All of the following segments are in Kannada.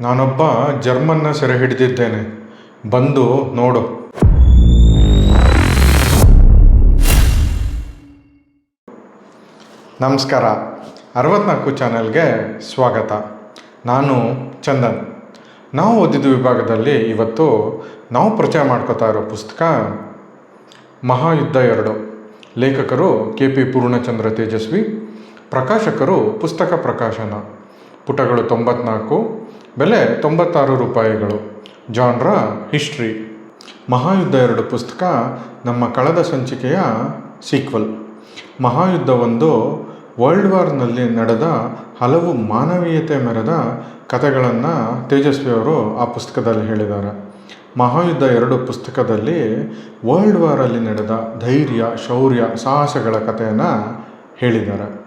ನಾನೊಬ್ಬ ಜರ್ಮನ್ನ ಸೆರೆ ಹಿಡಿದಿದ್ದೇನೆ. ಬಂದು ನೋಡು. ನಮಸ್ಕಾರ. ಅರವತ್ನಾಲ್ಕು ಚಾನೆಲ್ಗೆ ಸ್ವಾಗತ. ನಾನು ಚಂದನ್. ನಾವು ಓದಿದ ವಿಭಾಗದಲ್ಲಿ ಇವತ್ತು ನಾವು ಪ್ರಚಾರ ಮಾಡ್ಕೋತಾ ಇರೋ ಪುಸ್ತಕ ಮಹಾಯುದ್ಧ ಎರಡು. ಲೇಖಕರು ಕೆ ಪಿ ಪೂರ್ಣಚಂದ್ರ ತೇಜಸ್ವಿ, ಪ್ರಕಾಶಕರು ಪುಸ್ತಕ ಪ್ರಕಾಶನ. ಪುಟಗಳು ತೊಂಬತ್ನಾಲ್ಕು ಬೆಲೆ ತೊಂಬತ್ತಾರು ರೂಪಾಯಿಗಳು. Genre history. ಮಹಾಯುದ್ಧ ಎರಡು ಪುಸ್ತಕ, ನಮ್ಮ ಕಳೆದ ಸಂಚಿಕೆಯ ಸೀಕ್ವಲ್. ಮಹಾಯುದ್ಧ ಒಂದು ವರ್ಲ್ಡ್ ವಾರ್ನಲ್ಲಿ ನಡೆದ ಹಲವು ಮಾನವೀಯತೆ ಮೆರೆದ ಕಥೆಗಳನ್ನು ತೇಜಸ್ವಿಯವರು ಆ ಪುಸ್ತಕದಲ್ಲಿ ಹೇಳಿದ್ದಾರೆ. ಮಹಾಯುದ್ಧ ಎರಡು ಪುಸ್ತಕದಲ್ಲಿ ವರ್ಲ್ಡ್ ವಾರಲ್ಲಿ ನಡೆದ ಧೈರ್ಯ, ಶೌರ್ಯ, ಸಾಹಸಗಳ ಕಥೆಯನ್ನು ಹೇಳಿದ್ದಾರೆ.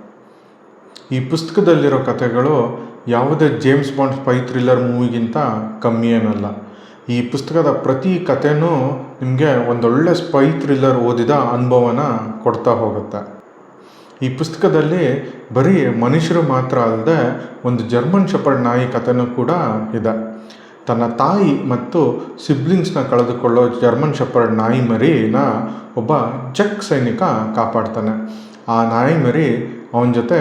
ಈ ಪುಸ್ತಕದಲ್ಲಿರೋ ಕಥೆಗಳು ಯಾವುದೇ ಜೇಮ್ಸ್ ಬಾಂಡ್ ಸ್ಪೈ ಥ್ರಿಲ್ಲರ್ ಮೂವಿಗಿಂತ ಕಮ್ಮಿ ಏನಲ್ಲ. ಈ ಪುಸ್ತಕದ ಪ್ರತಿ ಕಥೆನೂ ನಿಮಗೆ ಒಂದೊಳ್ಳೆ ಸ್ಪೈ ಥ್ರಿಲ್ಲರ್ ಓದಿದ ಅನುಭವನ ಕೊಡ್ತಾ ಹೋಗುತ್ತೆ. ಈ ಪುಸ್ತಕದಲ್ಲಿ ಬರೀ ಮನುಷ್ಯರು ಮಾತ್ರ ಅಲ್ಲದೆ ಒಂದು ಜರ್ಮನ್ ಶೆಪರ್ಡ್ ನಾಯಿ ಕಥೆನೂ ಕೂಡ ಇದೆ. ತನ್ನ ತಾಯಿ ಮತ್ತು ಸಿಬ್ಲಿಂಗ್ಸ್ನ ಕಳೆದುಕೊಳ್ಳೋ ಜರ್ಮನ್ ಶೆಪರ್ಡ್ ನಾಯಿ ಮರಿನ ಒಬ್ಬ ಚೆಕ್ ಸೈನಿಕ ಕಾಪಾಡ್ತಾನೆ. ಆ ನಾಯಿ ಮರಿ ಅವನ ಜೊತೆ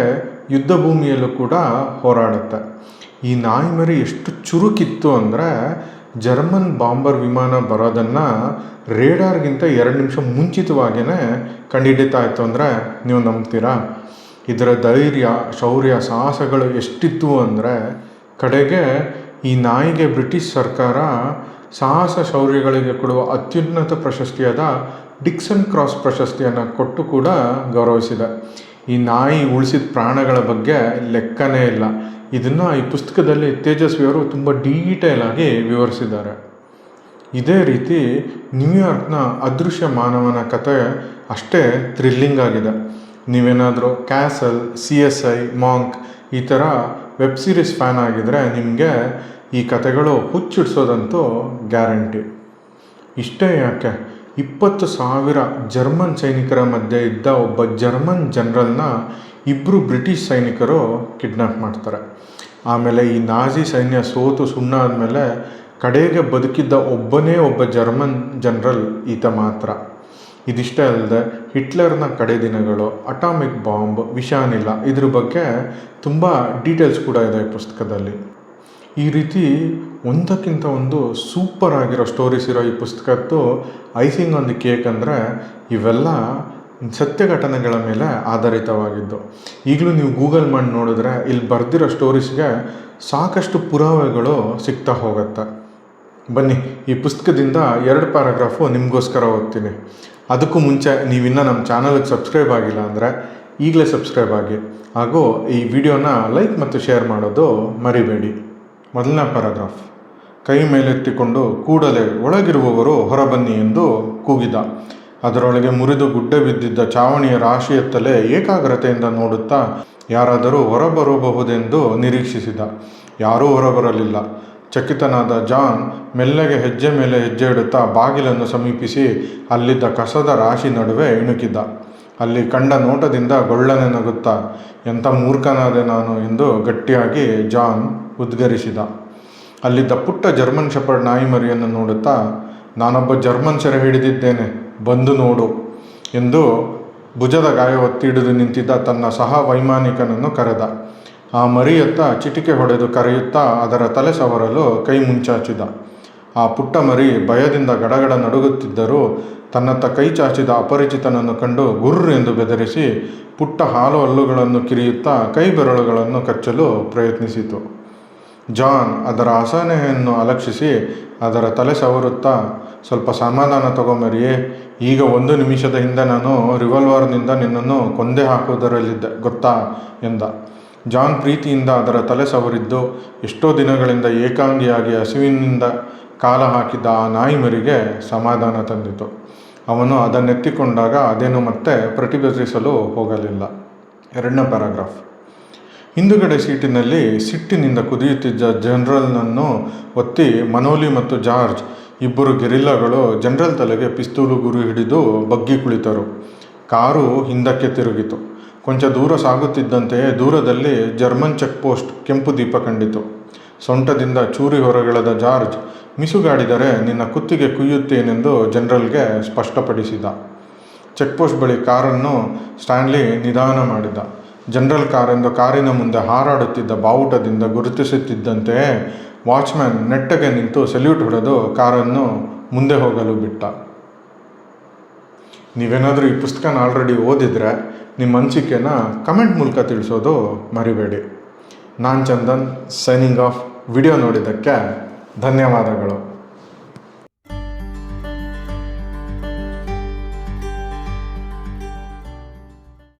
ಯುದ್ಧ ಭೂಮಿಯಲ್ಲೂ ಕೂಡ ಹೋರಾಡುತ್ತೆ. ಈ ನಾಯಿ ಮರಿ ಎಷ್ಟು ಚುರುಕಿತ್ತು ಅಂದರೆ ಜರ್ಮನ್ ಬಾಂಬರ್ ವಿಮಾನ ಬರೋದನ್ನು ರೇಡಾರ್ಗಿಂತ ಎರಡು ನಿಮಿಷ ಮುಂಚಿತವಾಗಿಯೇ ಕಂಡುಹಿಡಿತಾ ಇತ್ತು ಅಂದರೆ ನೀವು ನಂಬ್ತೀರಾ? ಇದರ ಧೈರ್ಯ, ಶೌರ್ಯ, ಸಾಹಸಗಳು ಎಷ್ಟಿತ್ತು ಅಂದರೆ ಕಡೆಗೆ ಈ ನಾಯಿಗೆ ಬ್ರಿಟಿಷ್ ಸರ್ಕಾರ ಸಾಹಸ ಶೌರ್ಯಗಳಿಗೆ ಕೊಡುವ ಅತ್ಯುನ್ನತ ಪ್ರಶಸ್ತಿಯಾದ ಡಿಕ್ಸನ್ ಕ್ರಾಸ್ ಪ್ರಶಸ್ತಿಯನ್ನು ಕೊಟ್ಟು ಕೂಡ ಗೌರವಿಸಿದೆ. ಈ ನಾಯಿ ಉಳಿಸಿದ ಪ್ರಾಣಗಳ ಬಗ್ಗೆ ಲೆಕ್ಕನೇ ಇಲ್ಲ. ಇದನ್ನು ಈ ಪುಸ್ತಕದಲ್ಲಿ ತೇಜಸ್ವಿಯವರು ತುಂಬ ಡೀಟೇಲ್ ಆಗಿ ವಿವರಿಸಿದ್ದಾರೆ. ಇದೇ ರೀತಿ ನ್ಯೂಯಾರ್ಕ್ನ ಅದೃಶ್ಯ ಮಾನವನ ಕತೆ ಅಷ್ಟೇ ಥ್ರಿಲ್ಲಿಂಗ್ ಆಗಿದೆ. ನೀವೇನಾದರೂ Castle C S I Monk ಈ ಥರ ವೆಬ್ ಸೀರೀಸ್ ಫ್ಯಾನ್ ಆಗಿದ್ರೆ ನಿಮಗೆ ಈ ಕತೆಗಳು ಹುಚ್ಚಿಡ್ಸೋದಂತೂ ಗ್ಯಾರಂಟಿ ಇಷ್ಟೇ ಯಾಕೆ? ಇಪ್ಪತ್ತು ಸಾವಿರ ಜರ್ಮನ್ ಸೈನಿಕರ ಮಧ್ಯೆ ಇದ್ದ ಒಬ್ಬ ಜರ್ಮನ್ ಜನರಲ್ನ ಇಬ್ಬರು ಬ್ರಿಟಿಷ್ ಸೈನಿಕರು ಕಿಡ್ನಾಪ್ ಮಾಡ್ತಾರೆ. ಆಮೇಲೆ ಈ ನಾಜಿ ಸೈನ್ಯ ಸೋತು ಸುಣ್ಣ ಆದಮೇಲೆ ಕಡೆಗೆ ಬದುಕಿದ್ದ ಒಬ್ಬನೇ ಒಬ್ಬ ಜರ್ಮನ್ ಜನರಲ್ ಈತ ಮಾತ್ರ. ಇದಿಷ್ಟೇ ಅಲ್ಲದೆ ಹಿಟ್ಲರ್ನ ಕಡೆ ದಿನಗಳು, ಅಟಾಮಿಕ್ ಬಾಂಬ್ ವಿಷಾನಿಲ್ಲ ಇದ್ರ ಬಗ್ಗೆ ತುಂಬ ಡೀಟೇಲ್ಸ್ ಕೂಡ ಇದೆ ಪುಸ್ತಕದಲ್ಲಿ. ಈ ರೀತಿ ಒಂದಕ್ಕಿಂತ ಒಂದು ಸೂಪರ್ ಆಗಿರೋ ಸ್ಟೋರೀಸ್ ಇರೋ ಈ ಪುಸ್ತಕದ್ದು ಐಸಿಂಗ್ ಆನ್ ದಿ ಕೇಕ್ ಅಂದರೆ ಇವೆಲ್ಲ ಸತ್ಯ ಘಟನೆಗಳ ಮೇಲೆ ಆಧಾರಿತವಾಗಿದ್ದು. ಈಗಲೂ ನೀವು ಗೂಗಲ್ ಮಾಡಿ ನೋಡಿದ್ರೆ ಇಲ್ಲಿ ಬರೆದಿರೋ ಸ್ಟೋರೀಸ್ಗೆ ಸಾಕಷ್ಟು ಪುರಾವೆಗಳು ಸಿಗ್ತಾ ಹೋಗುತ್ತೆ. ಬನ್ನಿ, ಈ ಪುಸ್ತಕದಿಂದ ಎರಡು ಪ್ಯಾರಾಗ್ರಾಫು ನಿಮಗೋಸ್ಕರ ಓದ್ತೀನಿ. ಅದಕ್ಕೂ ಮುಂಚೆ ನೀವಿನ್ನೂ ನಮ್ಮ ಚಾನಲ್ಗೆ ಸಬ್ಸ್ಕ್ರೈಬ್ ಆಗಿಲ್ಲ ಅಂದರೆ ಈಗಲೇ ಸಬ್ಸ್ಕ್ರೈಬ್ ಆಗಿ. ಹಾಗೂ ಈ ವಿಡಿಯೋನ ಲೈಕ್ ಮತ್ತು ಶೇರ್ ಮಾಡೋದು ಮರಿಬೇಡಿ. ಮೊದಲನೇ ಪ್ಯಾರಾಗ್ರಾಫ್. ಕೈ ಮೇಲೆತ್ತಿಕೊಂಡು ಕೂಡಲೇ ಒಳಗಿರುವವರು ಹೊರಬನ್ನಿ ಎಂದು ಕೂಗಿದ. ಅದರೊಳಗೆ ಮುರಿದು ಗುಡ್ಡೆ ಬಿದ್ದಿದ್ದ ಚಾವಣಿಯ ರಾಶಿಯತ್ತಲೇ ಏಕಾಗ್ರತೆಯಿಂದ ನೋಡುತ್ತಾ ಯಾರಾದರೂ ಹೊರಬರಬಹುದೆಂದು ನಿರೀಕ್ಷಿಸಿದ. ಯಾರೂ ಹೊರಬರಲಿಲ್ಲ. ಚಕಿತನಾದ ಜಾನ್ ಮೆಲ್ಲಗೆ ಹೆಜ್ಜೆ ಮೇಲೆ ಹೆಜ್ಜೆ ಇಡುತ್ತಾ ಬಾಗಿಲನ್ನು ಸಮೀಪಿಸಿ ಅಲ್ಲಿದ್ದ ಕಸದ ರಾಶಿ ನಡುವೆ ಇಣುಕಿದ್ದ ಅಲ್ಲಿ ಕಂಡ ನೋಟದಿಂದ ಗೊಳ್ಳನೆ ನಗುತ್ತಾ, ಎಂಥ ಮೂರ್ಖನಾದೆ ನಾನು ಎಂದು ಗಟ್ಟಿಯಾಗಿ ಜಾನ್ ಉದ್ಗರಿಸಿದ. ಅಲ್ಲಿದ್ದ ಪುಟ್ಟ ಜರ್ಮನ್ ಶೆಪರ್ಡ್ ನಾಯಿ ಮರಿಯನ್ನು ನೋಡುತ್ತಾ, ನಾನೊಬ್ಬ ಜರ್ಮನ್ ಸೆರೆ ಹಿಡಿದಿದ್ದೇನೆ, ಬಂದು ನೋಡು ಎಂದು ಭುಜದ ಗಾಯ ಒತ್ತಿ ಹಿಡಿದು ನಿಂತಿದ್ದ ತನ್ನ ಸಹ ವೈಮಾನಿಕನನ್ನು ಕರೆದ. ಆ ಮರಿಯತ್ತ ಚಿಟಿಕೆ ಹೊಡೆದು ಕರೆಯುತ್ತಾ ಅದರ ತಲೆ ಸವರಲು ಕೈ ಮುಂಚಾಚಿದ. ಆ ಪುಟ್ಟ ಮರಿ ಭಯದಿಂದ ಗಡಗಡ ನಡುಗುತ್ತಿದ್ದರೂ ತನ್ನತ್ತ ಕೈ ಚಾಚಿದ ಅಪರಿಚಿತನನ್ನು ಕಂಡು ಗುರ್ ಎಂದು ಬೆದರಿಸಿ ಪುಟ್ಟ ಹಾಲು ಹಲ್ಲುಗಳನ್ನು ಕಿರಿಯುತ್ತಾ ಕೈ ಬೆರಳುಗಳನ್ನು ಕಚ್ಚಲು ಪ್ರಯತ್ನಿಸಿತು. ಜಾನ್, ಅದರ ಅಸಹನೆಯನ್ನು ಅಲಕ್ಷಿಸಿ ಅದರ ತಲೆ ಸವರುತ್ತಾ, ಸ್ವಲ್ಪ ಸಮಾಧಾನ ತಗೊಂಬರಿಯೇ ಈಗ ಒಂದು ನಿಮಿಷದ ಹಿಂದೆ ನಾನು ರಿವಾಲ್ವರ್ನಿಂದ ನಿನ್ನನ್ನು ಕೊಂದೆ ಹಾಕುವುದರಲ್ಲಿದ್ದೆ, ಗೊತ್ತಾ? ಎಂದ. ಜಾನ್ ಪ್ರೀತಿಯಿಂದ ಅದರ ತಲೆ ಸವರಿದ್ದು, ಎಷ್ಟೋ ದಿನಗಳಿಂದ ಏಕಾಂಗಿಯಾಗಿ ಹಸಿವಿನಿಂದ ಕಾಲ ಹಾಕಿದ್ದ ಆ ನಾಯಿ ಮರಿಗೆ ಸಮಾಧಾನ ತಂದಿತು. ಅವನು ಅದನ್ನೆತ್ತಿಕೊಂಡಾಗ ಅದೇನು ಮತ್ತೆ ಪ್ರತಿಭಟಿಸಲು ಹೋಗಲಿಲ್ಲ. ಎರಡನೇ ಪ್ಯಾರಾಗ್ರಾಫ್. ಹಿಂದುಗಡೆ ಸೀಟಿನಲ್ಲಿ ಸಿಟ್ಟಿನಿಂದ ಕುದಿಯುತ್ತಿದ್ದ ಜನರಲ್ನನ್ನು ಒತ್ತಿ ಮನೋಲಿ ಮತ್ತು ಜಾರ್ಜ್, ಇಬ್ಬರು ಗೆರಿಲ್ಲಾಗಳು ಜನರಲ್ ತಲೆಗೆ ಪಿಸ್ತೂಲು ಗುರಿ ಹಿಡಿದು ಬಗ್ಗಿ ಕುಳಿತರು. ಕಾರು ಹಿಂದಕ್ಕೆ ತಿರುಗಿತು. ಕೊಂಚ ದೂರ ಸಾಗುತ್ತಿದ್ದಂತೆಯೇ ದೂರದಲ್ಲಿ ಜರ್ಮನ್ ಚೆಕ್ ಪೋಸ್ಟ್ ಕೆಂಪು ದೀಪ ಕಂಡಿತು. ಸೊಂಟದಿಂದ ಚೂರಿ ಹೊರಗೆಳೆದ ಜಾರ್ಜ್, ಮಿಸುಗಾಡಿದರೆ ನಿನ್ನ ಕುತ್ತಿಗೆ ಕುಯ್ಯುತ್ತೇನೆಂದು ಜನರಲ್ಗೆ ಸ್ಪಷ್ಟಪಡಿಸಿದ. ಚೆಕ್ಪೋಸ್ಟ್ ಬಳಿ ಕಾರನ್ನು ಸ್ಟ್ಯಾನ್ಲಿ ನಿಧಾನ ಮಾಡಿದ. ಜನರಲ್ ಕಾರೆಂದು ಕಾರಿನ ಮುಂದೆ ಹಾರಾಡುತ್ತಿದ್ದ ಬಾವುಟದಿಂದ ಗುರುತಿಸುತ್ತಿದ್ದಂತೆಯೇ ವಾಚ್ಮ್ಯಾನ್ ನೆಟ್ಟಗೆ ನಿಂತು ಸೆಲ್ಯೂಟ್ ಹೊಡೆದು ಕಾರನ್ನು ಮುಂದೆ ಹೋಗಲು ಬಿಟ್ಟ. ನೀವೇನಾದರೂ ಈ ಪುಸ್ತಕನ ಆಲ್ರೆಡಿ ಓದಿದರೆ ನಿಮ್ಮ ಅನಿಸಿಕೆನ ಕಮೆಂಟ್ ಮೂಲಕ ತಿಳಿಸೋದು ಮರಿಬೇಡಿ. ನಾನು ಚಂದನ್ ಸೈನಿಂಗ್ ಆಫ್ ವಿಡಿಯೋ ನೋಡಿದ್ದಕ್ಕೆ ಧನ್ಯವಾದಗಳು.